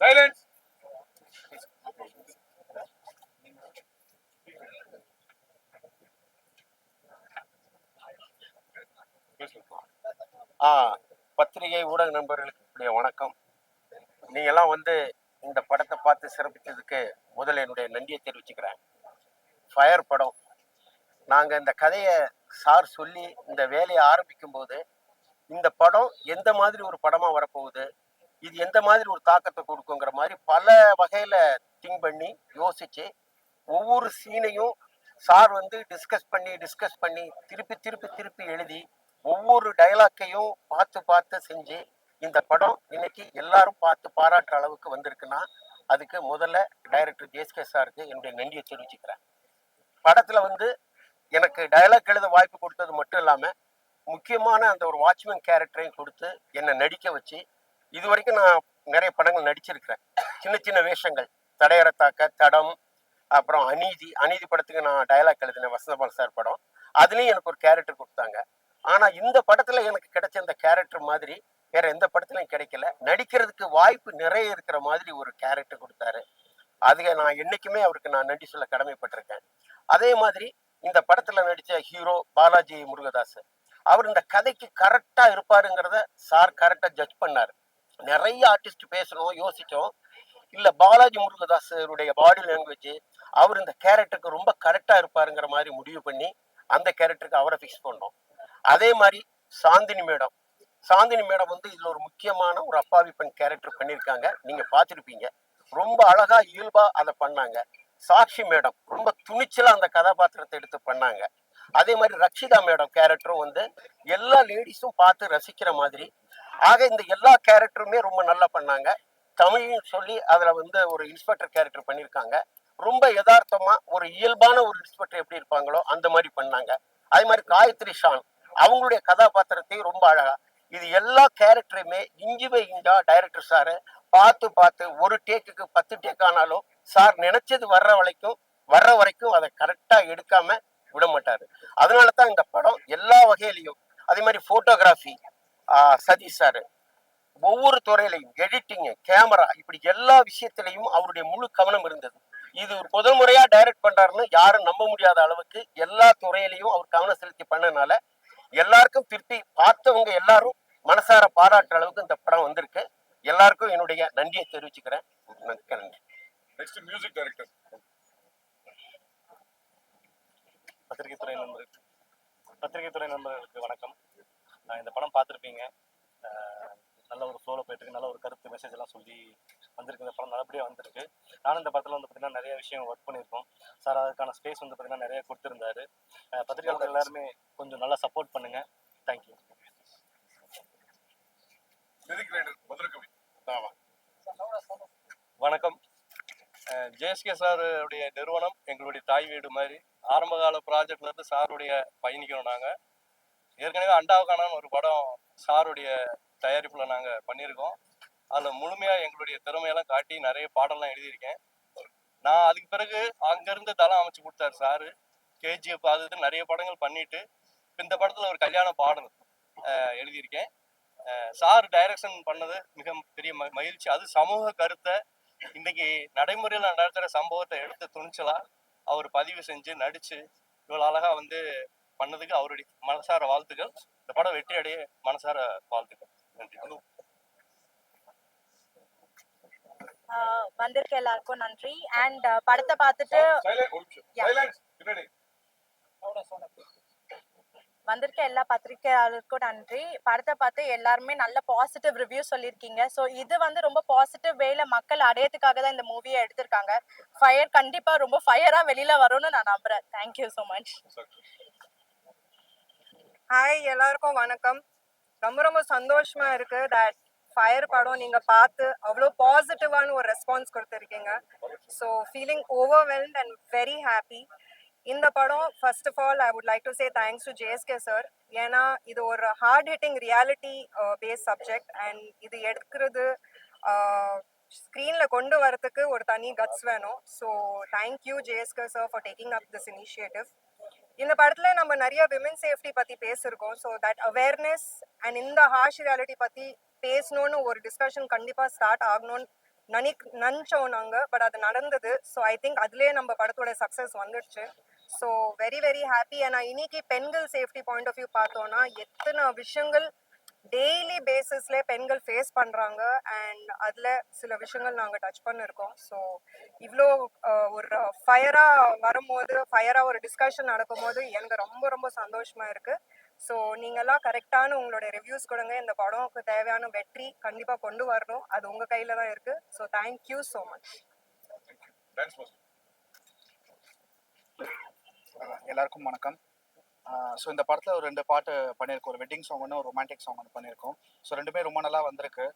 Silence ஆ பத்திரிகை ஊடக நண்பர்களுக்கு வணக்கம். நீங்கெல்லாம் வந்து இந்த படத்தை பார்த்து சிறப்பித்ததுக்கு முதல்ல என்னுடைய நன்றியை தெரிவிச்சுக்கிறேன். ஃபயர் படம். நாங்கள் இந்த கதையை சார் சொல்லி இந்த வேலையை ஆரம்பிக்கும் போது இந்த படம் எந்த மாதிரி ஒரு படமாக வரப்போகுது? இது எந்த மாதிரி ஒரு தாக்கத்தை கொடுக்குங்கிற மாதிரி பல வகையில் திங்க் பண்ணி யோசிச்சு ஒவ்வொரு சீனையும் சார் வந்து டிஸ்கஸ் பண்ணி டிஸ்கஸ் பண்ணி திருப்பி திருப்பி திருப்பி எழுதி ஒவ்வொரு டைலாக்கையும் பார்த்து பார்த்து செஞ்சு இந்த படம் இன்னைக்கு எல்லாரும் பார்த்து பாராட்டுற அளவுக்கு வந்திருக்குன்னா அதுக்கு முதல்ல டைரக்டர் ஜேஸ்கே சாருக்கு என்னுடைய நன்றியை தெரிவிச்சுக்கிறேன். படத்துல வந்து எனக்கு டைலாக் எழுத வாய்ப்பு கொடுத்தது மட்டும் இல்லாமல் முக்கியமான அந்த ஒரு வாட்ச்மேன் கேரக்டரையும் கொடுத்து என்னை நடிக்க வச்சு இது வரைக்கும் நான் நிறைய படங்கள் நடிச்சிருக்கிறேன். சின்ன சின்ன வேஷங்கள். தடையறத்தாக்க தடம் அப்புறம் அநீதி அநீதி படத்துக்கு நான் டயலாக் எழுதினேன் வசந்தபால் சார் படம். அதுலேயும் எனக்கு ஒரு கேரக்டர் கொடுத்தாங்க. ஆனால் இந்த படத்தில் எனக்கு கிடைச்ச அந்த கேரக்டர் மாதிரி வேற எந்த படத்துலையும் கிடைக்கல. நடிக்கிறதுக்கு வாய்ப்பு நிறைய இருக்கிற மாதிரி ஒரு கேரக்டர் கொடுத்தாரு. அதுக்கு நான் என்னைக்குமே அவருக்கு நான் நன்றி சொல்ல கடமைப்பட்டிருக்கேன். அதே மாதிரி இந்த படத்தில் நடித்த ஹீரோ பாலாஜி முருகதாஸ். அவர் இந்த கதைக்கு கரெக்டாக இருப்பாருங்கிறத சார் கரெக்டாக ஜட்ஜ் பண்ணார். நிறைய ஆர்டிஸ்ட் பேசணும் யோசிச்சோம் இல்ல பாலாஜி முருகதாஸருடைய பாடி லாங்குவேஜ் அவர் இந்த கேரக்டருக்கு ரொம்ப கரெக்டா இருப்பாருங்கிற மாதிரி முடிவு பண்ணி அந்த கேரக்டருக்கு அவரை ஃபிக்ஸ் பண்ணோம். அதே மாதிரி சாந்தினி மேடம். சாந்தினி மேடம் வந்து இதுல ஒரு முக்கியமான ஒரு அப்பாவி பெண் கேரக்டர் பண்ணியிருக்காங்க. நீங்க பார்த்துருப்பீங்க. ரொம்ப அழகா இயல்பா அதை பண்ணாங்க. சாக்ஷி மேடம் ரொம்ப துணிச்சலா அந்த கதாபாத்திரத்தை எடுத்து பண்ணாங்க. அதே மாதிரி ரக்ஷிதா மேடம் கேரக்டரும் வந்து எல்லா லேடிஸும் பார்த்து ரசிக்கிற மாதிரி ஆக இந்த எல்லா கேரக்டருமே ரொம்ப நல்லா பண்ணாங்க. தமிழ்னு சொல்லி அதில் வந்து ஒரு இன்ஸ்பெக்டர் கேரக்டர் பண்ணியிருக்காங்க. ரொம்ப யதார்த்தமாக ஒரு இயல்பான ஒரு இன்ஸ்பெக்டர் எப்படி இருப்பாங்களோ அந்த மாதிரி பண்ணாங்க. அதே மாதிரி காயத்ரி ஷான் அவங்களுடைய கதாபாத்திரத்தையும் ரொம்ப அழகா இது எல்லா கேரக்டருமே இஞ்சி இஞ்சா டைரக்டர் சாரு பார்த்து பார்த்து ஒரு டேக்குக்கு பத்து டேக் ஆனாலும் சார் நினைச்சது வர்ற வரைக்கும் வர்ற வரைக்கும் அதை கரெக்டாக எடுக்காம விட மாட்டாரு. அதனால தான் இந்த படம் எல்லா வகையிலையும் அதே மாதிரி போட்டோகிராஃபி சதீஷ் சார் ஒவ்வொரு துறையிலையும் எடிட்டிங் கேமரா இப்படி எல்லா விஷயத்திலையும் அவருடைய முழு கவனம் இருந்தது. இது ஒரு முதல் முறையா டைரக்ட் பண்றாருன்னு யாரும் நம்ப முடியாத அளவுக்கு எல்லா துறையிலையும் அவர் கவனம் செலுத்தி பண்ணனால எல்லாருக்கும் திருப்பி பார்த்தவங்க எல்லாரும் மனசார பாராட்டுற அளவுக்கு இந்த படம் வந்திருக்கு. எல்லாருக்கும் என்னுடைய நன்றியை தெரிவிச்சுக்கிறேன். மிக்க நன்றி. நெக்ஸ்ட் மியூசிக் டைரக்டர் பத்திரிகை துறை நண்பர்களுக்கு பத்திரிகை துறை நண்பர்களுக்கு வணக்கம். இந்த படம் பார்த்துருப்பீங்க. நல்ல ஒரு ஃப்ளோவில் போயிட்டுருக்கு. நல்ல ஒரு கருத்து மெசேஜ் எல்லாம் சொல்லி வந்திருக்கு. இந்த படம் நல்லபடியாக வந்திருக்கு. நானும் இந்த படத்தில் வந்து பார்த்தீங்கன்னா நிறைய விஷயம் ஒர்க் பண்ணியிருக்கோம். சார் அதுக்கான ஸ்பேஸ் வந்து பார்த்தீங்கன்னா நிறைய கொடுத்துருந்தாரு. பத்திரிகையாளர்கள் எல்லாருமே கொஞ்சம் நல்லா சப்போர்ட் பண்ணுங்க. தேங்க்யூ வணக்கம். ஜேஎஸ்கே சாருடைய நிறுவனம் எங்களுடைய தாய் வீடு மாதிரி ஆரம்ப கால ப்ராஜெக்ட்ல இருந்து சாருடைய பயணிக்கிறோம் நாங்க. ஏற்கனவே அண்டாவுக்கான ஒரு படம் சாருடைய தயாரிப்புல நாங்க பண்ணியிருக்கோம். அதுல முழுமையா எங்களுடைய திறமையெல்லாம் காட்டி நிறைய பாடலாம் எழுதியிருக்கேன். நான் அதுக்கு பிறகு அங்கிருந்து தளம் அமைச்சு கொடுத்தாரு சாரு. கேஜிஎஃப் அது இது நிறைய படங்கள் பண்ணிட்டு இந்த படத்துல ஒரு கல்யாண பாடல் எழுதியிருக்கேன். சார் டைரக்ஷன் பண்ணது மிக பெரிய மகிழ்ச்சி. அது சமூக கருத்தை இன்னைக்கு நடைமுறையில் நடத்துகிற சம்பவத்தை எடுத்து துணிச்சலா அவர் பதிவு செஞ்சு நடிச்சு இவ்வளவு அழகா வந்து பண்ணதுக்கு அவருடைய மனசார வாழ்த்துக்கள். இந்த படம் வெற்றி அடைய மனசார வாழ்த்துக்கள். நன்றி. ஆஹ் வந்திருக்க எல்லாருக்கும் நன்றி. அண்ட் படத்தை பார்த்துட்டு வந்திருக்க எல்லா பத்திரிகையாளருக்கும் நன்றி. படத்தை பார்த்து எல்லாருமே நல்ல பாசிட்டிவ் ரிவ்யூ சொல்லியிருக்கீங்க. ஸோ இது வந்து ரொம்ப பாசிட்டிவ் வேல மக்கள் அடையறதுக்காக தான் இந்த மூவியை எடுத்திருக்காங்க. ஃபயர் கண்டிப்பா ரொம்ப ஃபயரா வெளியில வரும்னு நான் நம்புறேன். தேங்க்யூ ஸோ மச் ஹாய் எல்லாருக்கும் வணக்கம். ரொம்ப ரொம்ப சந்தோஷமா இருக்கு. தட் ஃபயர் படம் நீங்க பார்த்து அவ்வளோ பாசிட்டிவான ஒரு ரெஸ்பான்ஸ் கொடுத்துருக்கீங்க. So feeling overwhelmed and very happy இந்த படம் first of all I would like to say thanks to JSK sir ஏன்னா இது ஒரு heart hitting reality base subject and இது எடுக்கிறது uh, ஸ்க்ரீனில் கொண்டு வரதுக்கு ஒரு தனி கட்ஸ் வேணும். So thank you JSK sir for taking up this initiative இந்த படத்துல நம்ம நிறைய விமன் சேஃப்டி பத்தி பேசியிருக்கோம் ஸோ தட் அவேர்னஸ் அண்ட் இந்த ஹார்ஷ் ரியாலிட்டி பத்தி பேசணும்னு ஒரு டிஸ்கஷன் கண்டிப்பா ஸ்டார்ட் ஆகணும்னு நினை நினச்சோம் நாங்கள் பட் அது நடந்தது. ஸோ ஐ திங்க் அதுலேயே நம்ம படத்தோட சக்ஸஸ் வந்துடுச்சு ஸோ வெரி வெரி ஹாப்பி ஏன்னா இன்னைக்கு பெண்கள் சேஃப்டி பாயிண்ட் ஆஃப் வியூ பார்த்தோன்னா எத்தனை விஷயங்கள் டெய்லி பேசிஸ்ல பெண்கள் ஃபேஸ் பண்றாங்க. அண்ட் அதுல சில விஷயங்கள் நாங்க டச் பண்ணிருக்கோம். ஸோ இவ்வளோ ஒரு ஃபயரா வரும்போது ஃபயரா ஒரு டிஸ்கஷன் நடக்கும்போது எனக்கு ரொம்ப ரொம்ப சந்தோஷமா இருக்கு. ஸோ நீங்கெல்லாம் கரெக்டான உங்களோட ரிவ்யூஸ் கொடுங்க. இந்த படம்க்கு தேவையான வெற்றி கண்டிப்பா கொண்டு வரணும். அது உங்க கையில தான் இருக்கு. ஸோ தேங்க்யூ ஸோ மச் எல்லாருக்கும் வணக்கம். ஸோ இந்த படத்தில் ஒரு ரெண்டு பாட்டு பண்ணியிருக்கோம். ஒரு வெட்டிங் சாங் ஒன்று ஒரு ரொமான்டிக் சாங் ஒன்று பண்ணியிருக்கோம். ஸோ ரெண்டுமே ரொம்ப நல்லா வந்திருக்கு.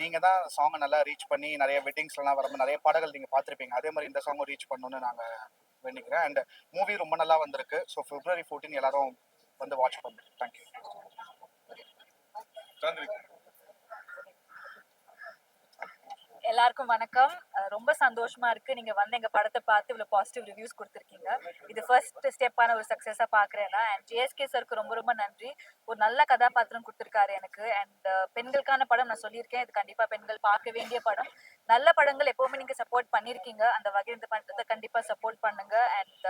நீங்கள் தான் சாங்கை நல்லா ரீச் பண்ணி நிறைய வெட்டிங்ஸ்லாம் வரும்போது நிறைய பாடல்கள் நீங்கள் பார்த்துருப்பீங்க. அதே மாதிரி இந்த சாங்கும் ரீச் பண்ணணும்னு நாங்கள் வேண்டிக்கிறேன். அண்ட் மூவி ரொம்ப நல்லா வந்திருக்கு. ஸோ ஃபிப்ரவரி ஃபோர்டீன் எல்லாரும் வந்து வாட்ச் பண்ணுங்க. தேங்க்யூ சாந்தினி எல்லாருக்கும் வணக்கம். ரொம்ப சந்தோஷமா இருக்கு. நீங்க வந்து எங்க படத்தை பார்த்து இவ்வளவு பாசிட்டிவ் ரிவ்யூஸ் கொடுத்துருக்கீங்க. இது ஃபர்ஸ்ட் ஸ்டெப்பான ஒரு சக்சஸா பாக்குறேன்னா அண்ட் ஜேஎஸ்கே சருக்கு ரொம்ப ரொம்ப நன்றி. ஒரு நல்ல கதாபாத்திரம் கொடுத்துருக்காரு எனக்கு. அண்ட் பெண்களுக்கான படம் நான் சொல்லியிருக்கேன். இது கண்டிப்பா பெண்கள் பார்க்க வேண்டிய படம். நல்ல படங்கள் எப்பவுமே நீங்க சப்போர்ட் பண்ணிருக்கீங்க. அந்த வகையில் இந்த படத்தை கண்டிப்பா சப்போர்ட் பண்ணுங்க. அண்ட்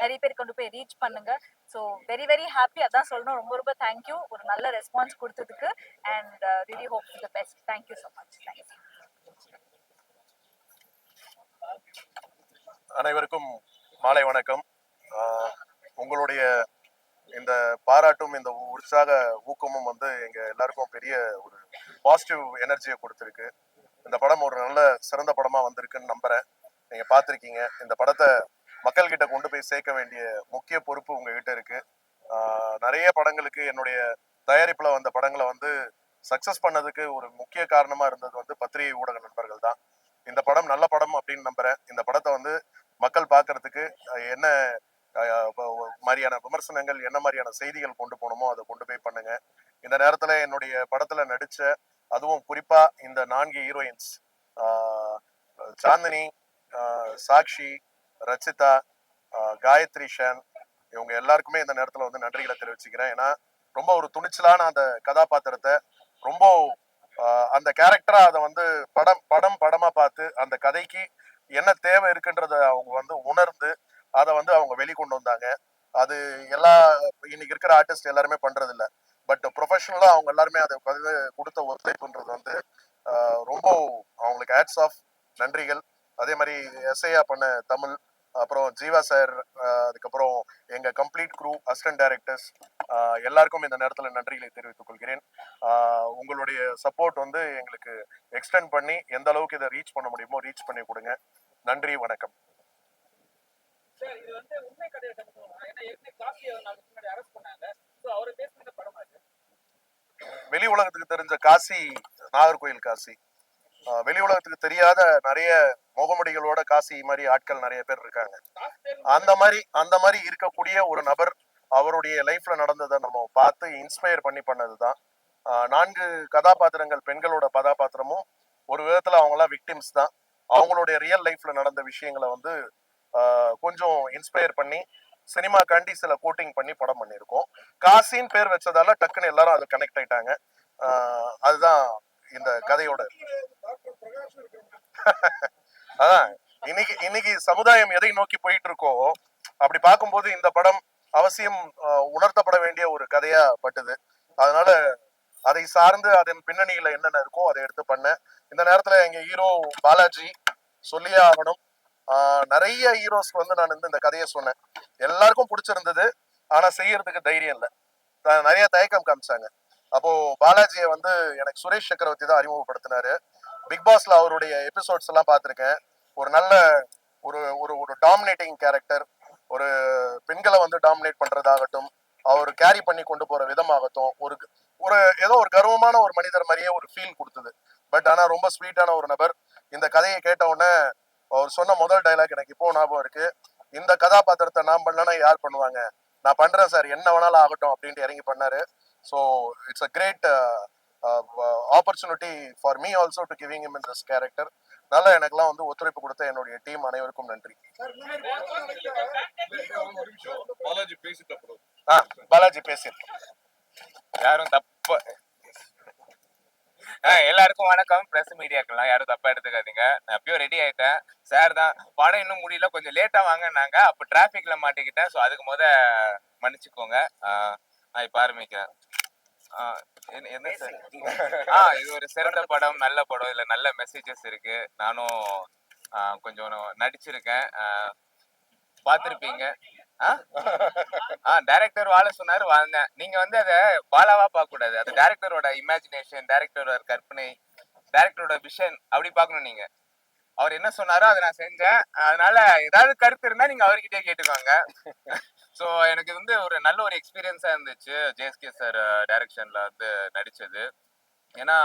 நிறைய பேர் கொண்டு போய் ரீச் பண்ணுங்க. ஸோ வெரி வெரி ஹாப்பி அதான் சொல்லணும். ரொம்ப ரொம்ப தேங்க்யூ ஒரு நல்ல ரெஸ்பான்ஸ் கொடுத்ததுக்கு. And really hope the best thank you so much thank you அனைவருக்கும் மாலை வணக்கம். உங்களுடைய இந்த பாராட்டும் இந்த உற்சாக ஊக்கமும் வந்து எங்க எல்லாருக்கும் பெரிய ஒரு பாசிட்டிவ் எனர்ஜியை கொடுத்துருக்கு. இந்த படம் ஒரு நல்ல சிறந்த படமா வந்திருக்குன்னு நம்புறேன். நீங்க பார்த்துருக்கீங்க. இந்த படத்தை மக்கள்கிட்ட கொண்டு போய் சேர்க்க வேண்டிய முக்கிய பொறுப்பு உங்ககிட்ட இருக்கு. நிறைய படங்களுக்கு என்னுடைய தயாரிப்புல வந்த படங்களை வந்து சக்சஸ் பண்ணதுக்கு ஒரு முக்கிய காரணமா இருந்தது வந்து பத்திரிகை ஊடக நண்பர்கள் தான். இந்த படம் நல்ல படம் அப்படின்னு நம்புறேன். இந்த படத்தை வந்து மக்கள் பார்க்கறதுக்கு என்ன மாதிரியான விமர்சனங்கள் என்ன மாதிரியான செய்திகள் கொண்டு போகணுமோ அதை கொண்டு போய் பண்ணுங்க. இந்த நேரத்துல என்னுடைய படத்துல நடிச்ச அதுவும் குறிப்பா இந்த நான்கு ஹீரோயின்ஸ் சாந்தினி ஆஹ், சாக்ஷி ரச்சிதா ஆஹ், காயத்ரி ஷேன் இவங்க எல்லாருக்குமே இந்த நேரத்துல வந்து நன்றிகளை தெரிவிச்சுக்கிறேன். ஏன்னா ரொம்ப ஒரு துணிச்சலான அந்த கதாபாத்திரத்தை ரொம்ப ஆஹ், அந்த கேரக்டரா அதை வந்து படம் படம் படமா பார்த்து அந்த கதைக்கு என்ன தேவை இருக்குன்றத அவங்க வந்து உணர்ந்து அதை வந்து அவங்க வெளிக்கொண்டு வந்தாங்க. அது எல்லா இன்னைக்கு இருக்கிற ஆர்டிஸ்ட் எல்லாருமே பண்றது இல்ல பட் ப்ரொஃபஷனலா அவங்க எல்லாருமே அதை வந்து கொடுத்த ஒத்துழைப்புன்றது வந்து ஆஹ், ரொம்ப அவங்களுக்கு ஆட்ஸ் ஆஃப் நன்றிகள். அதே மாதிரி எஸ்ஐயா பண்ண தமிழ் அப்புறம் ஜீவா சார் அதுக்கப்புறம் எங்க கம்ப்ளீட் குரூ அசிஸ்டன்ட் டைரக்டர்ஸ் எல்லாருக்கும் இந்த நேரத்துல நன்றிகளை தெரிவித்துக் கொள்கிறேன். ஆஹ், உங்களுடைய சப்போர்ட் வந்து எங்களுக்கு எக்ஸ்டெண்ட் பண்ணி எந்த அளவுக்கு இதை ரீச் பண்ண முடியுமோ ரீச் பண்ணி கொடுங்க. நன்றி வணக்கம். வெளி உலகத்துக்கு தெரிஞ்ச காசி நாகர்கோயில் காசி. வெளி உலகத்துக்கு தெரியாத நிறைய முகமுடிகளோட காசி மாதிரி ஆட்கள் நிறைய பேர் இருக்காங்க. அந்த மாதிரி அந்த மாதிரி இருக்கக்கூடிய ஒரு நபர் அவருடைய லைஃப்ல நடந்ததை நம்ம பார்த்து இன்ஸ்பயர் பண்ணி பண்ணதுதான். தான் நான்கு கதாபாத்திரங்கள் பெண்களோட கதாபாத்திரமும் ஒரு விதத்துல அவங்களாம் விக்டிம்ஸ் தான். அவங்களுடைய ரியல் லைஃப்ல நடந்த விஷயங்களை வந்து கொஞ்சம் இன்ஸ்பயர் பண்ணி சினிமாக்காண்டி சில கோட்டிங் பண்ணி படம் பண்ணியிருக்கோம். காசின்னு பேர் வச்சதால டக்குன்னு எல்லாரும் அது கனெக்ட் ஆயிட்டாங்க. ஆஹ் அதுதான் இந்த கதையோட. அதான் இன்னைக்கு இன்னைக்கு சமுதாயம் எதை நோக்கி போயிட்டு இருக்கோ அப்படி பார்க்கும்போது இந்த படம் அவசியம் உணர்த்தப்பட வேண்டிய ஒரு கதையா பட்டுது. அதனால அதை சார்ந்து அதன் பின்னணியில என்னென்ன இருக்கோ அதை எடுத்து பண்ணேன் இந்த நேரத்துல எங்க ஹீரோ பாலாஜி சொல்லியே ஆகணும். நிறைய ஹீரோஸ் வந்து நான் வந்து இந்த கதையை சொன்னேன். எல்லாருக்கும் பிடிச்சிருந்தது. ஆனா செய்யறதுக்கு தைரியம் இல்லை. நிறைய தயக்கம் காமிச்சாங்க. அப்போ பாலாஜியை வந்து எனக்கு சுரேஷ் சக்கரவர்த்தி தான் அறிமுகப்படுத்தினாரு. பிக் பாஸ்ல அவருடைய எபிசோட்ஸ் எல்லாம் பார்த்துருக்கேன். ஒரு நல்ல ஒரு ஒரு ஒரு டாமினேட்டிங் கேரக்டர். ஒரு பெண்களை வந்து டாமினேட் பண்றதாகட்டும் அவர் கேரி பண்ணி கொண்டு போற விதமாகட்டும் ஒரு ஒரு ஏதோ ஒரு கர்வமான ஒரு மனிதர் மாதிரியே ஒரு ஃபீல் கொடுத்தது. பட் ஆனா ரொம்ப ஸ்வீட்டான ஒரு நபர். இந்த கதையை கேட்ட உடனே அவர் சொன்ன முதல் டைலாக் எனக்கு இப்போ ஞாபகம் இருக்கு. இந்த கதாபாத்திரத்தை நான் பண்ணலன்னா யார் பண்ணுவாங்க? நான் பண்றேன் சார். என்ன வேணாலும் ஆகட்டும் அப்படின்ட்டு இறங்கி பண்ணாரு. So it's a great opportunity for me also to giving him in this character நல்ல எனக்கெல்லாம் வந்து ஒத்துழைப்பு கொடுத்த என்னுடைய டீம் அனைவருக்கும் நன்றி. ஆ பாலாஜி பேசியிருக்கேன் யாரும் தப்ப எல்லாருக்கும் வணக்கம். பிரஸ் மீடியாக்கெல்லாம் யாரும் தப்பா எடுத்துக்காதீங்க. நான் எப்பயோ ரெடி ஆயிட்டேன். சார் தான். படம் இன்னும் முடியல. கொஞ்சம் லேட்டா வாங்கினாங்க. அப்ப டிராபிக்ல மாட்டிக்கிட்டேன். ஸோ அதுக்கு முத மன்னிச்சுக்கோங்க. ஆஹ் நான் இப்ப ஆரம்பிக்கிறேன். என்ன- சார்? ஆ இது ஒரு சிறந்த படம் நல்ல படம். இதுல நல்ல மெசேஜஸ் இருக்கு. நானும் கொஞ்சம் நடிச்சிருக்கேன். பார்த்திருப்பீங்க. ஆ? டைரக்டர் வாழ சொன்னாரு வாழ்ந்தேன். நீங்க வந்து அதை பாலாவா பார்க்க கூடாது அது டைரக்டரோட இமேஜினேஷன் டைரக்டரோட கற்பனை டைரக்டரோட விஷன் அப்படி பார்க்கணும் நீங்க. அவர் என்ன சொன்னாரோ அதை நான் செஞ்சேன். அதனால ஏதாவது கருத்து இருந்தா நீங்க அவர்கிட்டயே கேட்டுக்கோங்க. ஸோ எனக்கு இது வந்து ஒரு நல்ல ஒரு எக்ஸ்பீரியன்ஸா இருந்துச்சு. ஜேஎஸ்கே சார் டைரக்ஷன்ல வந்து நடிச்சது. ஏன்னா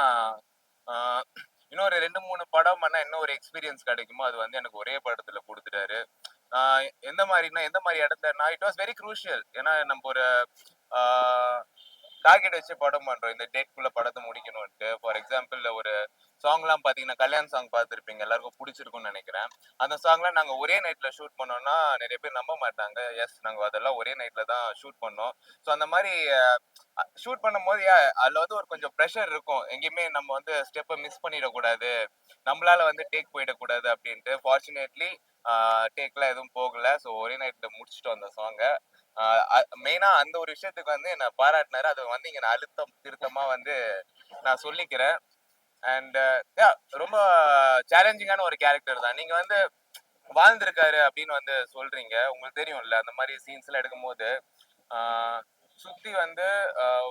இன்னொரு ரெண்டு மூணு படம் பண்ணா இன்னும் ஒரு எக்ஸ்பீரியன்ஸ் கிடைக்குமோ அது வந்து எனக்கு ஒரே படத்துல கொடுத்துட்டாரு. எந்த மாதிரினா எந்த மாதிரி இடத்துலனா இட் வாஸ் வெரி க்ரூஷியல் ஏன்னா நம்ம ஒரு டார்கெட் வச்சு படம் பண்றோம். இந்த டேட்குள்ள படத்தை முடிக்கணும்ட்டு ஃபார் எக்ஸாம்பிள் ஒரு சாங்லாம் பாத்தீங்கன்னா கல்யாண் சாங் பார்த்துருப்பீங்க எல்லாருக்கும் பிடிச்சிருக்கும்னு நினைக்கிறேன். அந்த சாங்லாம் நாங்க ஒரே நைட்ல ஷூட் பண்ணோம்னா நிறைய பேர் நம்ப மாட்டாங்க. எஸ் நாங்க அதெல்லாம் ஒரே நைட்ல தான் ஷூட் பண்ணோம். ஸோ அந்த மாதிரி ஷூட் பண்ணும்போது yeah, அதுல வந்து ஒரு கொஞ்சம் ப்ரெஷர் இருக்கும். எங்கேயுமே நம்ம வந்து ஸ்டெப்பை மிஸ் பண்ணிடக்கூடாது. நம்மளால வந்து டேக் போயிடக்கூடாது அப்படின்ட்டு. ஃபார்ச்சுனேட்லி டேக்லாம் எதுவும் போகல. ஸோ ஒரே நைட்ல முடிச்சுட்டு வந்த சாங்கை மெயினா அந்த ஒரு விஷயத்துக்கு வந்து என்ன பாராட்டினாரு. அதை வந்து இங்க நான் அழுத்தம் திருத்தமா வந்து நான் சொல்லிக்கிறேன். அண்ட் ரொம்ப சேலஞ்சிங்கான ஒரு கேரக்டர் தான். நீங்க வந்து வாழ்ந்திருக்காரு அப்படின்னு வந்து சொல்றீங்க. உங்களுக்கு தெரியும்ல அந்த மாதிரி சீன்ஸ் எல்லாம் எடுக்கும்போது ஆஹ் சுத்தி வந்து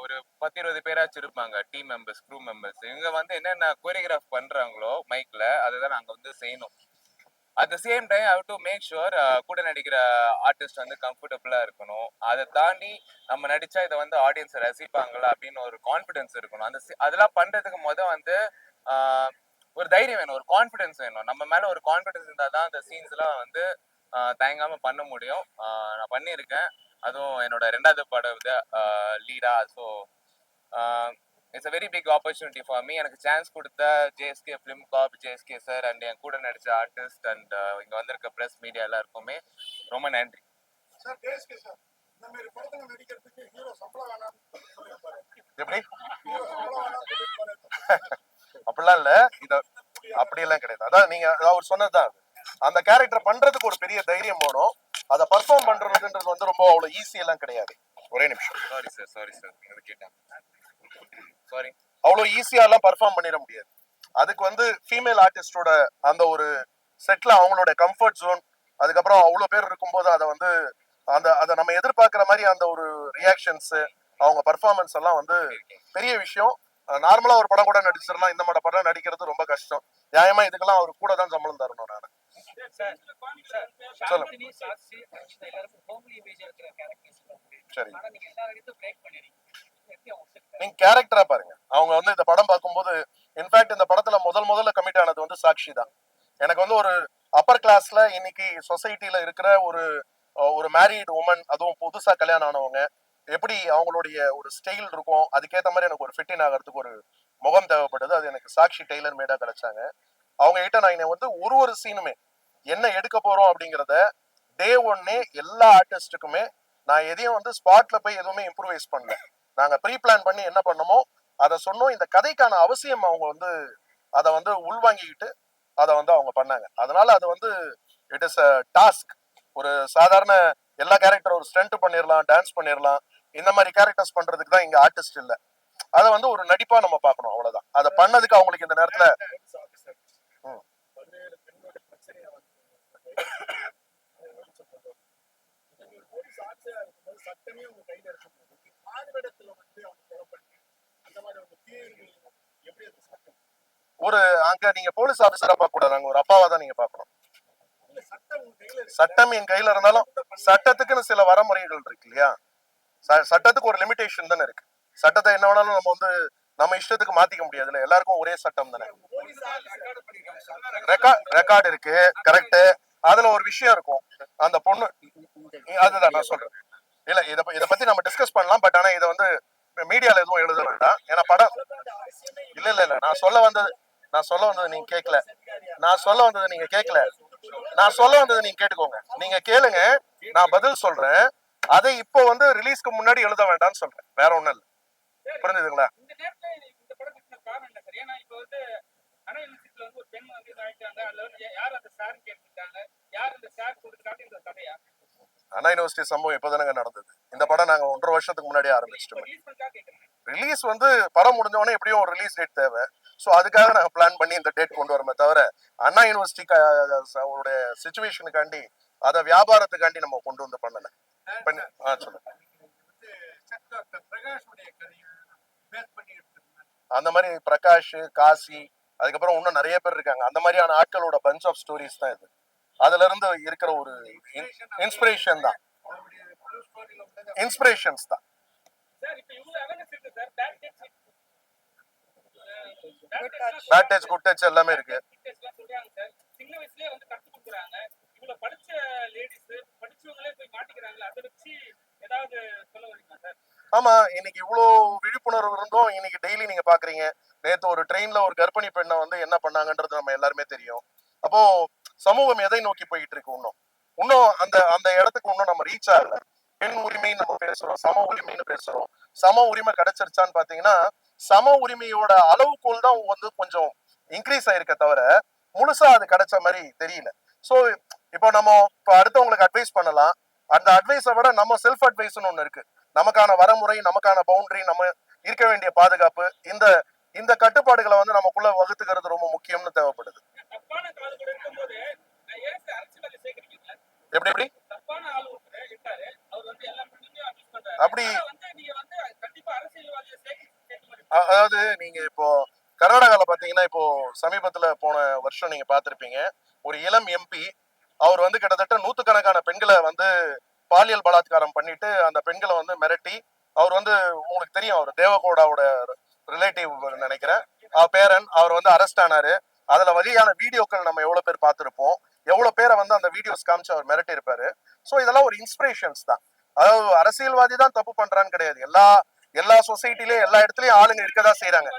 ஒரு பத்து இருபது பேராச்சும் இருப்பாங்க. டீம் மெம்பர்ஸ் க்ரூ மெம்பர்ஸ் இவங்க வந்து என்னென்ன கோரியோகிராஃப் பண்றாங்களோ மைக்ல அதை தான் நாங்க வந்து செய்யணும். At the same time how to make sure கூட நடிக்கிற ஆர்டிஸ்ட் வந்து கம்ஃபர்டபுளாக இருக்கணும். அதை தாண்டி நம்ம நடிச்சா இதை வந்து ஆடியன்ஸ் ரசிப்பாங்களா அப்படின்னு ஒரு கான்ஃபிடன்ஸ் இருக்கணும். அந்த அதெல்லாம் பண்ணுறதுக்கு மொதல் வந்து ஒரு தைரியம் வேணும். ஒரு கான்ஃபிடன்ஸ் வேணும். நம்ம மேலே ஒரு கான்ஃபிடன்ஸ் இருந்தால் தான் அந்த சீன்ஸ்லாம் வந்து தயங்காமல் பண்ண முடியும். நான் பண்ணியிருக்கேன். அதுவும் என்னோட ரெண்டாவது படம் இது லீடா so it's a very big opportunity for me எனக்கு சான்ஸ் கொடுத்த JSK film corp JSK sir and என் கூட நடிச்ச ஆர்டிஸ்ட் அண்ட் இங்க வந்திருக்க பிரஸ் மீடியா எல்லாருக்குமே ரொம்ப நன்றி. எப்படி? அப்படிலாம் இல்ல. இத அப்படியெல்லாம் கிடையாது. அதான் நீங்க அவர் சொன்னதுதான். அந்த கேரக்டர் பண்றதுக்கு ஒரு பெரிய தைரியம் வேணும் அதை பர்ஃபார்ம் பண்றதுன்றது வந்து ரொம்ப அவ்வளவு ஈஸி எல்லாம் கிடையாது. ஒரே நிமிஷம். சாரி சார் சாரி சார் கேட்டேன். சாரி அவ்வளோ ஈஸியாலாம் பர்ஃபார்ம் பண்ணிட முடியாது அதுக்கு வந்து ஃபீமேல் ஆர்டிஸ்டோட அந்த ஒரு செட்டில் அவங்களோட கம்ஃபர்ட் ஜோன் அதுக்கப்புறம் அவ்வளோ பேர் இருக்கும்போது அதை வந்து அந்த அதை நம்ம எதிர்பார்க்குற மாதிரி அந்த ஒரு ரியாக்ஷன்ஸு அவங்க பர்ஃபார்மன்ஸ் எல்லாம் வந்து பெரிய விஷயம் நார்மலாக ஒரு படம் கூட நடிச்சிடலாம் இந்த மாதிரி படம் நடிக்கிறது ரொம்ப கஷ்டம் நியாயமா இதுக்கெல்லாம் அவர் கூட தான் சம்பளம் தரணும் நான் சொல்லுங்க. சரி நீங்க கேரக்டரா பாருங்க. அவங்க வந்து இந்த படம் பார்க்கும்போது இன்ஃபேக்ட் இந்த படத்துல முதல் முதல்ல கமிட் ஆனது வந்து சாக்ஷி தான். எனக்கு வந்து ஒரு அப்பர் கிளாஸ்ல இன்னைக்கு சொசைட்டில இருக்கிற ஒரு ஒரு மேரீடு உமன் அதுவும் புதுசா கல்யாணம் ஆனவங்க எப்படி அவங்களுடைய ஒரு ஸ்டைல் இருக்கும் அதுக்கேற்ற மாதிரி எனக்கு ஒரு ஃபிட்டின் ஆகிறதுக்கு ஒரு முகம் தேவைப்பட்டது அது எனக்கு சாக்ஷி டெய்லர் மேடா கிடைச்சாங்க. அவங்க கிட்ட நான் என்னை வந்து ஒரு ஒரு சீனுமே என்ன எடுக்க போறோம் அப்படிங்கிறத டே ஒன்னே எல்லா ஆர்டிஸ்டுக்குமே நான் எதையும் வந்து ஸ்பாட்ல போய் எதுவுமே இம்ப்ரூவைஸ் பண்ணல. நாங்க ப்ரீ பிளான் பண்ணி என்ன பண்ணமோ அதை சொன்னோம். இந்த கதைக்கான அவசியம் அவங்க வந்து அதை வந்து உள்வாங்கிக்கிட்டு அதை வந்து அவங்க பண்ணாங்க. அதனால அது வந்து இட் இஸ் அ டாஸ்க் ஒரு சாதாரண எல்லா கேரக்டர் ஒரு ஸ்டண்ட் பண்ணிடலாம் டான்ஸ் பண்ணிடலாம் இந்த மாதிரி கேரக்டர்ஸ் பண்றதுக்கு தான் இங்க ஆர்டிஸ்ட் இல்ல. அதை வந்து ஒரு நடிப்பா நம்ம பார்க்கணும் அவ்வளவுதான். அதை பண்ணதுக்கு அவங்களுக்கு இந்த நேரத்துல ம். ஒரு அங்க நீங்க போலீஸ் ஆபீசரா பார்க்க கூடாது அங்க ஒரு அப்பாவா தான் நீங்க பார்க்கணும். சட்டம் என் கையில இருந்தாலும் சட்டத்துக்குன்னு சில வரமுறைகள் இருக்கு இல்லையா? சட்டத்துக்கு ஒரு லிமிடேஷன் தானே இருக்கு. சட்டத்தை என்ன வேணாலும் நம்ம வந்து நம்ம இஷ்டத்துக்கு மாத்திக்க முடியாதுல்ல எல்லாருக்கும் ஒரே சட்டம் தானே. ரெக்கார்ட் ரெக்கார்ட் இருக்கு. கரெக்ட் அதுல ஒரு விஷயம் இருக்கும். அந்த பொண்ணு அதுதான் நான் சொல்றேன். இல்ல இத இத பத்தி நம்ம டிஸ்கஸ் பண்ணலாம் பட் ஆனா இத வந்து மீடியால எதுவும் எழுத வேண்டாம். ஏன்னா படம் இல்ல இல்ல இல்ல. நான் சொல்ல வந்தது நான் சொல்ல வந்தது நீங்க கேட்கல நான் சொல்ல வந்தது நீங்க கேட்கல நான் சொல்ல வந்தது நீங்க கேட்டுக்கோங்க. நீங்க கேளுங்க. நான் பதில் சொல்றேன். அதை இப்போ வந்து ரிலீஸ்க்கு முன்னாடி எழுத வேண்டாம்னு சொல்றேன். வேற ஒண்ணும் இல்ல. புரிஞ்சுதுங்களா? யார் அந்த சார் கேட்டிருக்காங்க. யார் அந்த சார் கொடுத்துருக்காங்க இந்த கதையா? அண்ணா யூனிவர்சிட்டி சம்பவம் இப்போதானங்க நடந்தது. இந்த படம் நாங்க ஒன்றரை வருஷத்துக்கு முன்னாடியே ஆரம்பிச்சிட்டோம். ரிலீஸ் வந்து படம் முடிஞ்ச உடனே எப்படியும் ஒரு ரிலீஸ் டேட் தேவை. ஸோ அதுக்காக நாங்கள் பிளான் பண்ணி இந்த டேட் கொண்டு வரமே தவிர அண்ணா யூனிவர்சிட்டி உடைய சுச்சுவேஷனுக்காண்டி அதை வியாபாரத்துக்காண்டி நம்ம கொண்டு வந்து பண்ணல. பண்ணி ஆ சொல்லுங்க. அந்த மாதிரி பிரகாஷ் காசி அதுக்கப்புறம் இன்னும் நிறைய பேர் இருக்காங்க. அந்த மாதிரியான ஆட்களோட பஞ்ச் ஆஃப் ஸ்டோரிஸ் தான் இது. அதுல இருந்து இருக்கிற ஒரு இன்ஸ்பிரேஷன் தான். இன்ஸ்பிரேஷன்ஸ் தான். பேட் டச் குட் டச் எல்லாமே இருக்கு. ஆமா இன்னைக்கு இவ்வளோ விழிப்புணர்வு இருந்தும் இன்னைக்கு டெய்லி நீங்க பாக்குறீங்க. நேத்து ஒரு ட்ரெயின்ல ஒரு கர்ப்பிணி பெண்ணை வந்து என்ன பண்ணாங்கன்றது நம்ம எல்லாருமே தெரியும். அப்போ சமூகம் எதை நோக்கி போயிட்டு இருக்கு இன்னும்? இன்னும் அந்த அந்த இடத்துக்கு இன்னும் நம்ம ரீச் ஆகல பெண் உரிமைன்னு நம்ம பேசுறோம் சம உரிமைன்னு பேசுறோம். சம உரிமை கிடைச்சிருச்சான்னு பாத்தீங்கன்னா சம உரிமையோட அளவுக்குள் தான் வந்து கொஞ்சம் இன்க்ரீஸ் ஆயிருக்க தவிர முழுசா அது கிடைச்ச மாதிரி தெரியல. சோ இப்போ நம்ம இப்போ அடுத்தவங்களுக்கு அட்வைஸ் பண்ணலாம். அந்த அட்வைஸை விட நம்ம செல்ஃப் அட்வைஸ்னு ஒன்று இருக்கு. நமக்கான வரமுறை நமக்கான பவுண்டரி நம்ம இருக்க வேண்டிய பாதுகாப்பு இந்த இந்த கட்டுப்பாடுகளை வந்து நமக்குள்ள வகுத்துக்கிறது ரொம்ப முக்கியம்னு தேவைப்படுது. எப்படி எப்படி? அப்படி அதாவது நீங்க இப்போ கர்நாடகால பாத்தீங்கன்னா இப்போ சமீபத்துல போன வருஷம் நீங்க பார்த்திருப்பீங்க ஒரு இளம் எம்பி அவர் வந்து கிட்டத்தட்ட நூத்துக்கணக்கான பெண்களை வந்து பாலியல் பலாத்காரம் பண்ணிட்டு அந்த பெண்களை வந்து மிரட்டி அவர் வந்து உங்களுக்கு தெரியும் அவர் தேவகோடாவோட ரிலேட்டிவ் நினைக்கிறேன். அவர் பேரன் அவர் வந்து அரெஸ்ட் ஆனாரு. அதுல வழியான வீடியோக்கள் நம்ம எவ்வளவு பேர் பார்த்திருப்போம். எவ்வளவு பேரை வந்து அந்த வீடியோஸ் காமிச்சு அவர் மிரட்டி இருப்பாரு சோ இதெல்லாம் ஒரு இன்ஸ்பிரேஷன்ஸ் தான். அதாவது அரசியல்வாதி தான் தப்பு பண்றான்னு கிடையாது. எல்லா எல்லா சொசைட்டிலயும் எல்லா இடத்துலயும் ஆளுங்க இருக்கதான் செய்யறாங்க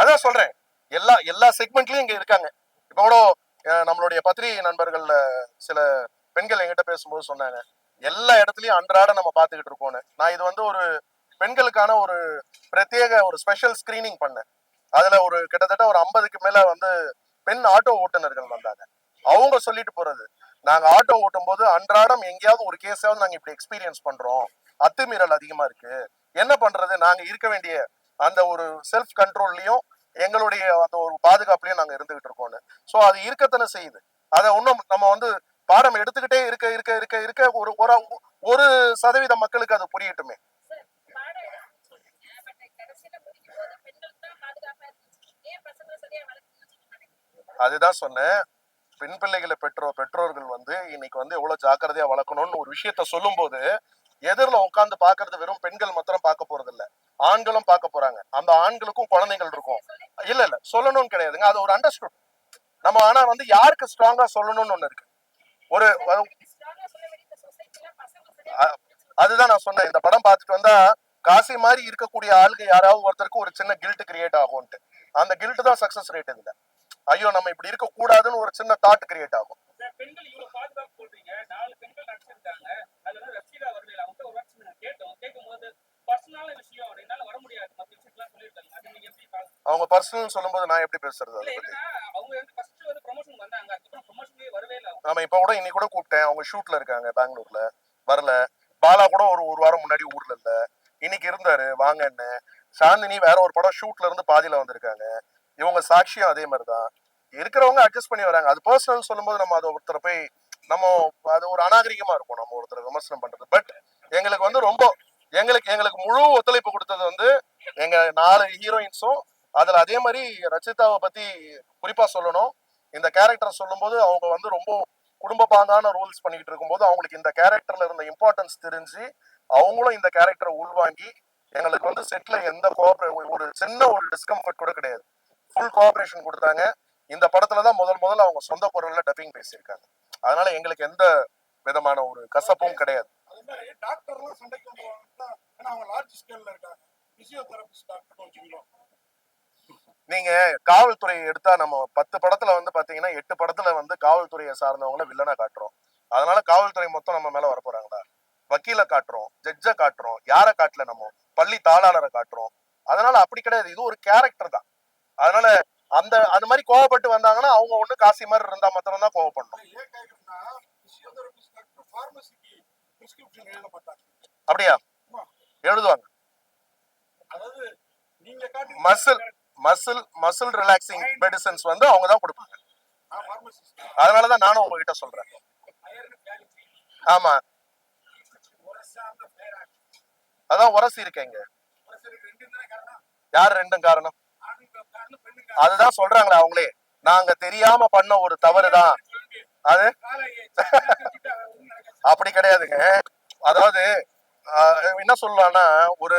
அதான் சொல்றேன். எல்லா எல்லா செக்மெண்ட்லயும் இங்க இருக்காங்க. இப்ப கூட நம்மளுடைய பத்திரிகை நண்பர்கள்ல சில பெண்கள் என்கிட்ட பேசும்போது சொன்னாங்க. எல்லா இடத்துலயும் அன்றாட நம்ம பாத்துக்கிட்டு இருக்கோம்னு. நான் இது வந்து ஒரு பெண்களுக்கான ஒரு பிரத்யேக ஒரு ஸ்பெஷல் ஸ்கிரீனிங் பண்ணேன். அதுல ஒரு கிட்டத்தட்ட ஒரு ஐம்பதுக்கு மேல வந்து பெண் ஆட்டோ ஓட்டுநர்கள் வந்தாங்க. அவங்க சொல்லிட்டு போறது நாங்க ஆட்டோ ஓட்டும் போது அன்றாடம் எங்கேயாவது ஒரு கேஸாவது நாங்க இப்படி எக்ஸ்பீரியன்ஸ் பண்றோம். அத்துமீறல் அதிகமா இருக்கு. என்ன பண்றது? நாங்க இருக்க வேண்டிய அந்த ஒரு செல்ஃப் கண்ட்ரோல்லையும் எங்களுடைய அந்த ஒரு பாதுகாப்புலயும் நாங்க இருந்துகிட்டு இருக்கோம்னு. சோ அது இருக்கத்தானே செய்யுது. அதை இன்னும் நம்ம வந்து பாடம் எடுத்துக்கிட்டே இருக்க இருக்க இருக்க இருக்க ஒரு ஒரு ஒரு சதவீத மக்களுக்கு அது புரியட்டுமே. அதுதான் சொன்னேன். பெண் பிள்ளைகளை பெற்றோர் பெற்றோர்கள் வந்து இன்னைக்கு வந்து எவ்வளவு ஜாக்கிரதையா வளர்க்கணும்னு ஒரு விஷயத்த சொல்லும் போது எதிரில் உட்கார்ந்து பாக்குறது வெறும் பெண்கள் மாத்திரம் பார்க்க போறது இல்ல ஆண்களும் பார்க்க போறாங்க. அந்த ஆண்களுக்கும் குழந்தைகள் இருக்கும். இல்ல இல்ல சொல்லணும்னு கிடையாதுங்க. அது ஒரு அண்டர்ஸ்டுட் நம்ம ஆனா வந்து யாருக்கு ஸ்ட்ராங்கா சொல்லணும்னு ஒண்ணு இருக்கு? ஒரு அதுதான் நான் சொன்னேன். இந்த படம் பார்த்துட்டு வந்தா காசி மாதிரி இருக்கக்கூடிய ஆளுங்க யாராவது ஒருத்தருக்கு ஒரு சின்ன கில்ட் கிரியேட் ஆகும்ட்டு. அந்த கில்ட் தான் சக்சஸ் ரேட் இதுல. ஐயோ நம்ம இப்படி இருக்க கூடாதுன்னு ஒரு சின்ன தாட் கிரியேட் ஆகும். அவங்க பர்சனல் சொல்லும்போது நான் எப்படி பேசுறது அதை பத்தி? நாம இப்ப கூட இன்னைக்கு கூட கூப்பிட்டேன். அவங்க ஷூட்ல இருக்காங்க பெங்களூர்ல. வரல. பாலா கூட ஒரு ஒரு வாரம் முன்னாடி ஊர்ல இல்ல. இன்னைக்கு இருந்தாரு. வாங்கன்னு சாந்தினி வேற ஒரு படம் ஷூட்ல இருந்து பாதியில வந்திருக்காங்க. இவங்க சாட்சியும் அதே மாதிரிதான். இருக்கிறவங்க அட்ஜஸ்ட் பண்ணி வராங்க. அது பர்சனல் சொல்லும்போது நம்ம அதை ஒருத்தரை போய் நம்ம அது ஒரு அநாகரிகமா இருக்கும். நம்ம ஒருத்தரை விமர்சனம் பண்றது. பட் எங்களுக்கு வந்து ரொம்ப எங்களுக்கு எங்களுக்கு முழு ஒத்துழைப்பு கொடுத்தது வந்து எங்க நாலு ஹீரோயின்ஸும் அதுல அதே மாதிரி ரச்சிதாவை பத்தி குறிப்பா சொல்லணும். இந்த கேரக்டர் சொல்லும்போது அவங்க வந்து ரொம்ப குடும்ப பாங்கான ரோல்ஸ் பண்ணிக்கிட்டு இருக்கும்போது அவங்களுக்கு இந்த கேரக்டர்ல இருந்த இம்பார்ட்டன்ஸ் தெரிஞ்சு அவங்களும் இந்த கேரக்டரை உள்வாங்கி எங்களுக்கு வந்து செட்ல எந்த கோஆபரே ஒரு சின்ன ஒரு டிஸ்கம்ஃபர்ட் கூட கிடையாது. ஃபுல் கோஆபரேஷன் கொடுத்தாங்க. இந்த படத்துல தான் முதல் முதல்ல அவங்க சொந்த குரல்ல டப்பிங் பேசியிருக்காங்க. அதனால எங்களுக்கு எந்த விதமான ஒரு கசப்பும் கிடையாது. நீங்க காவல்துறை எடுத்தா நம்ம பத்து படத்துல வந்து பாத்தீங்கன்னா எட்டு படத்துல வந்து காவல்துறையை சார்ந்தவங்கள வில்லனா காட்டுறோம். அதனால காவல்துறை மொத்தம் நம்ம மேல வர போறாங்களா வக்கீல காட்டுறோம் ஜட்ஜ காட்டுறோம் யாரை காட்டல நம்ம? பள்ளி தாளாளரை காட்டுறோம். அதனால அப்படி கிடையாது. இது ஒரு கேரக்டர் தான். அதனால அந்த அது மாதிரி கோவப்பட்டு வந்தாங்கன்னா அவங்க ஒண்ணு காசி மாதிரி இருந்தா மாத்திரம் தான் கோவப்படணும் அப்படியா? எழுதுவாங்க. Muscle muscle muscle relaxing medicines வந்து அவங்க தான் கொடுப்பாங்க. அதனாலதான் நானும் உங்ககிட்ட சொல்றேன். ஆமா. அதான் உரசி இருக்கேங்க யார் ரெண்டும் காரணம்? அதுதான் சொல்றாங்களே அவங்களே. நாங்க தெரியாம பண்ண ஒரு தவறு தான் அது? அப்படி கிடையாதுங்க அதாவது என்ன சொல்லலாம்னா ஒரு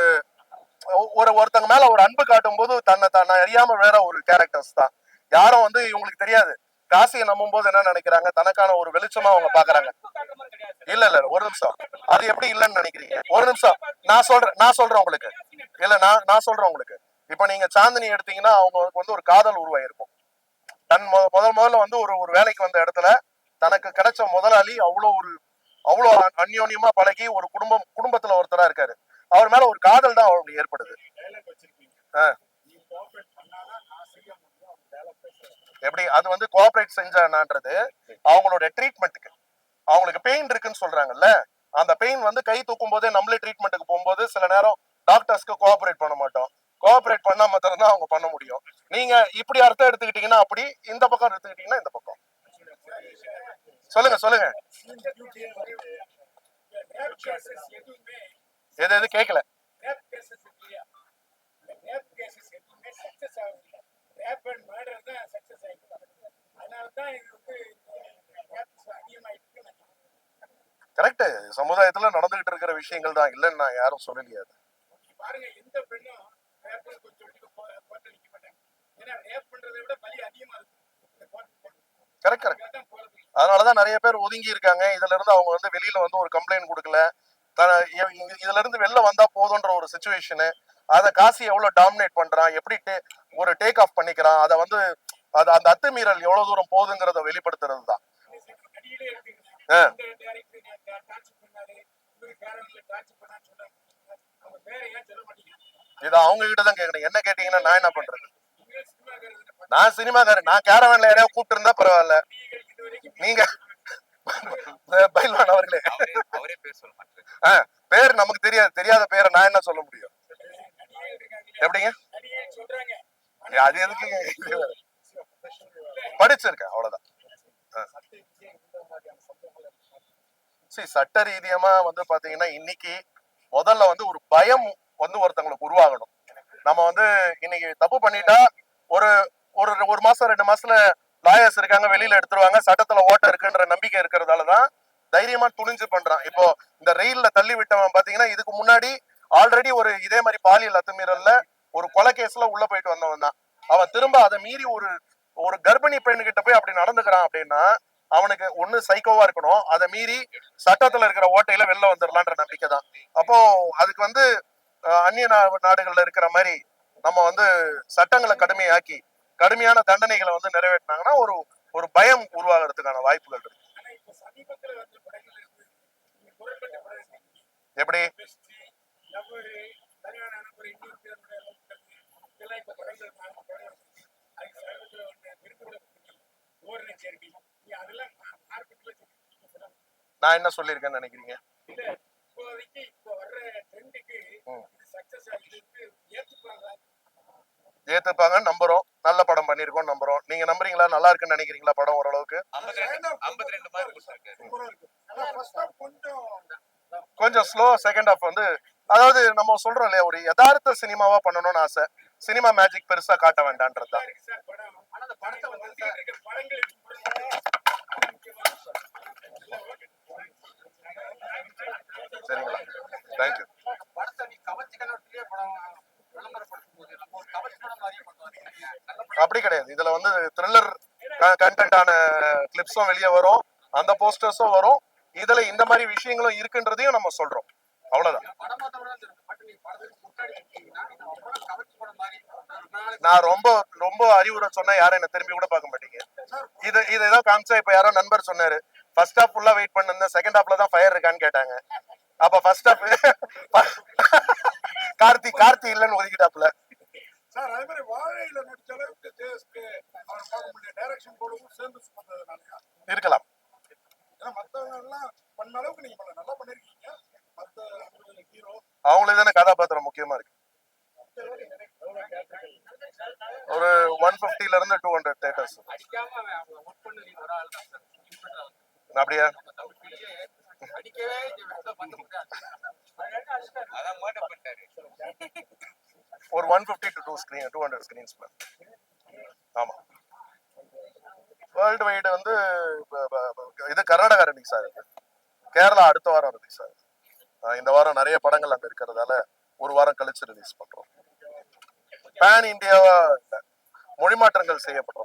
ஒரு ஒருத்தங்க மேல ஒரு அன்பு காட்டும் போது தன்னை தன்னை அறியாம வேற ஒரு கேரக்டர்ஸ் தான். யாரும் வந்து இவங்களுக்கு தெரியாது. காசியை நம்பும் போது என்ன நினைக்கிறாங்க? தனக்கான ஒரு வெளிச்சமா அவங்க பாக்குறாங்க இல்ல இல்ல ஒரு நிமிஷம். அது எப்படி இல்லைன்னு நினைக்கிறீங்க? ஒரு நிமிஷம். நான் சொல்றேன் நான் சொல்றேன் உங்களுக்கு. இல்ல நான் நான் சொல்றேன் உங்களுக்கு. இப்ப நீங்க சாந்தினி எடுத்தீங்கன்னா அவங்களுக்கு வந்து ஒரு காதல் உருவாயிருக்கும். தன் முதல் முதல்ல வந்து ஒரு ஒரு வேலைக்கு வந்த இடத்துல தனக்கு கிடைச்ச முதலாளி அவ்வளோ ஒரு அவ்வளோ அந்யோன்யமா பழகி ஒரு குடும்பம் குடும்பத்துல ஒருத்தரா இருக்காரு. அவர் மேல ஒரு காதல் தான் அவங்களுக்கு ஏற்படுது. எப்படி? அது வந்து கோஆபரேட் செஞ்சானான்றது அவங்களோட ட்ரீட்மெண்ட்டுக்கு அவங்களுக்கு பெயின் இருக்குன்னு சொல்றாங்கல்ல அந்த பெயின் வந்து கை தூக்கும் போதே நம்மளே ட்ரீட்மெண்ட்டுக்கு போகும்போது சில நேரம் டாக்டர்ஸ்க்கு கோஆபரேட் பண்ண மாட்டோம். கோஆபரேட் பண்ணா மாத்திரம் தான் அவங்க பண்ண முடியும். நீங்க இப்படி அர்த்தம் எடுத்துக்கிட்டீங்கன்னா அப்படி இந்த பக்கம் எடுத்துக்கிட்டீங்கன்னா இந்த பக்கம். சொல்லுங்க சொல்லுங்க. எது எது கேட்கல கரெக்ட் சமுதாயத்துல நடந்துகிட்டு இருக்கிற விஷயங்கள் தான் இல்லைன்னு நான் யாரும் சொல்லலையாது அது பாருங்க எந்த பெண்ணும் ரேப் கொஞ்சம் சொல்லிட்டு கோர்ட்டு நிற்க மாட்டாங்க ஏன்னா ரேப் பண்றதை விட பலி அதிகமா இருக்கு இந்த கோர்ட்டு கரெக்ட் கரெக்ட் தான் போறது தான் நிறைய பேர் ஒதுங்கி இருக்காங்க. இதுல இருந்து அவங்க வந்து வெளியில வந்து ஒரு கம்ப்ளைண்ட் கொடுக்கல. இதுல இருந்து வெளில வந்தா போதுன்ற ஒரு சுச்சுவேஷனு அதை காசி எவ்வளவு டாமினேட் பண்றான்? எப்படி ஒரு டேக் ஆஃப் பண்ணிக்கிறான்? அதை வந்து அது அந்த அத்துமீறல் எவ்வளவு தூரம் போகுதுங்கிறத வெளிப்படுத்துறது தான் அடியிலே அவங்க இதை அவங்க கிட்ட தான் கேட்கணும் என்ன கேட்டீங்கன்னா நான் என்ன பண்றது? நான் சினிமாக்காரன். நான் கேரவன்ல யாரையாவது கூப்பிட்டு இருந்தா பரவாயில்ல. நீங்க பைல்வான் அவர்களே. அவரே அவரே பேர் நமக்கு தெரியாது தெரியாத பேரை நான் என்ன சொல்ல முடியும்? எப்படிங்க? அது வேற. படிச்சிருக்கேன் அவ்வளவுதான். சரி சட்ட ரீதியமா வந்து பாத்தீங்கன்னா இன்னைக்கு முதல்ல வந்து ஒரு பயம் வந்து ஒருத்தங்களுக்கு உருவாகணும். நம்ம வந்து இன்னைக்கு தப்பு பண்ணிட்டா ஒரு ஒரு ஒரு மாசம் ரெண்டு மாசத்துல லாயர்ஸ் இருக்காங்க வெளியில எடுத்துருவாங்க. சட்டத்துல ஓட்ட இருக்குன்ற நம்பிக்கை இருக்கிறதால தான் தைரியமா துணிஞ்சு பண்றான். இப்போ இந்த ரெயில்ல தள்ளி விட்டவன் பாத்தீங்கன்னா இதுக்கு முன்னாடி ஆல்ரெடி ஒரு இதே மாதிரி பாலியல் அத்துமீறல்ல ஒரு கொலை கேஸ்ல உள்ள போயிட்டு வந்தவன் தான். அவன் திரும்ப அதை மீறி ஒரு ஒரு கர்ப்பிணி பெண்கிட்ட போய் அப்படி நடந்துக்கிறான் அப்படின்னா அவனுக்கு ஒண்ணு சைக்கோவா இருக்கணும். அதை மீறி சட்டத்துல இருக்கிற ஓட்டையில வெளில வந்துடலான்ற நம்பிக்கை தான் அப்போ அதுக்கு வந்து அந்நிய நா- நாடுகள்ல இருக்கிற மாதிரி நம்ம வந்து சட்டங்களை கடுமையாக்கி கடுமையான தண்டனைகளை வந்து நிறைவேற்றினாங்கன்னா ஒரு ஒரு பயம் உருவாகிறதுக்கான வாய்ப்புகள் இருக்கு. எப்படி? நான் என்ன சொல்லியிருக்கேன்னு நினைக்கிறீங்க? இப்போதைக்கு இப்போ வர்ற ட்ரெண்டுக்கு சக்சஸ் ஆகிட்டு ஏத்துப்பாங்க ஏத்துப்பாங்கன்னு நம்புறோம். நல்ல படம் பண்ணியிருக்கோம் நம்புறோம். நீங்க நம்புறீங்களா? நல்லா இருக்குன்னு நினைக்கிறீங்களா படம் ஓரளவுக்கு? கொஞ்சம் ஸ்லோ செகண்ட் ஹாஃப் வந்து அதாவது நம்ம சொல்றோம் இல்லையா ஒரு யதார்த்த சினிமாவா பண்ணணும்னு ஆசை. சினிமா மேஜிக் பெருசா காட்ட வேண்டான்றது தான். இருக்கு சார் படம் ஆனா அந்த படத்தை வந்து இருக்கிற படங்கள் சரிங்களா தேங்க்யூ படத்தை நீ கவர்ச்சி கண்ணோட்டிலே படம் விளம்பரப்படுத்தும் போது நம்ம ஒரு கவர்ச்சி படம் மாதிரி பண்ணுவாங்க அப்படி கிடையாது. இதுல வந்து த்ரில்லர் கண்டென்ட்டான கிளிப்ஸும் வெளியே வரும். அந்த போஸ்டர்ஸும் வரும். இதுல இந்த மாதிரி விஷயங்களும் இருக்குன்றதையும் நம்ம சொல்றோம். அவ்வளவுதான். நான் ரொம்ப ரொம்ப அறிவுரை சொன்னா யாரும் என்ன திரும்பி கூட பார்க்க மாட்டீங்க. இது இது ஏதோ காமிச்சா இப்ப யாரோ நண்பர் சொன்னாரு. ஃபர்ஸ்ட் ஹாஃப் ஃபுல்லா வெயிட் பண்ணிருந்தேன். செகண்ட் ஹாஃப்ல தான் ஃபயர் இருக்கான்னு கேட்டாங்க. அப்ப ஃபர்ஸ்ட் ஹாஃப் கார்த்தி கார்த்தி இல்லைன்னு ஒதுக்கிட்டாப்புல. சார் அதே மாதிரி வாழையில நடிச்ச அளவுக்கு ஜேஎஸ்கே அவர் பார்க்க முடியல. டைரக்ஷன் போடவும் சேர்ந்து பண்ணதுனாலயா இருக்கலாம். ஏன்னா மத்தவங்க எல்லாம் பண்ண அளவுக்கு நீங்க பண்ணல நல்லா பண்ணிருக்கீங்க. மத்த ஹீரோ அவங்களுக்கு தானே கதாபாத்திரம் முக்கியமா இருக்கு. ஒரு ஒன் ல இருந்து டூ ஹண்ட்ரட் தேட்டர்ஸ் அடிக்காம அவன் அவங்க ஒர்க் பண்ண நீங்க ஒரு ஆள் தான் சார் அப்படியா நம்ம தமிழ் பிள்ளையே அடிக்கவே பண்ண முடியாது அதான் மர்டர் பண்ணிட்டாரு ஒரு one fifty to two screen two hundred screens ஆமாம் வேர்ல்டு வைடு வந்து இது கர்நாடகா ரிலீஸ் ஆகுது கேரளா அடுத்த வாரம் ரிலீஸ் ஆகுது இந்த வாரம் நிறைய படங்கள் அங்க இருக்கிறதால ஒரு வாரம் கழிச்சு ரிலீஸ் பண்றோம். பேன் இந்தியாவா மாற்றங்கள் செய்யப்பட்ட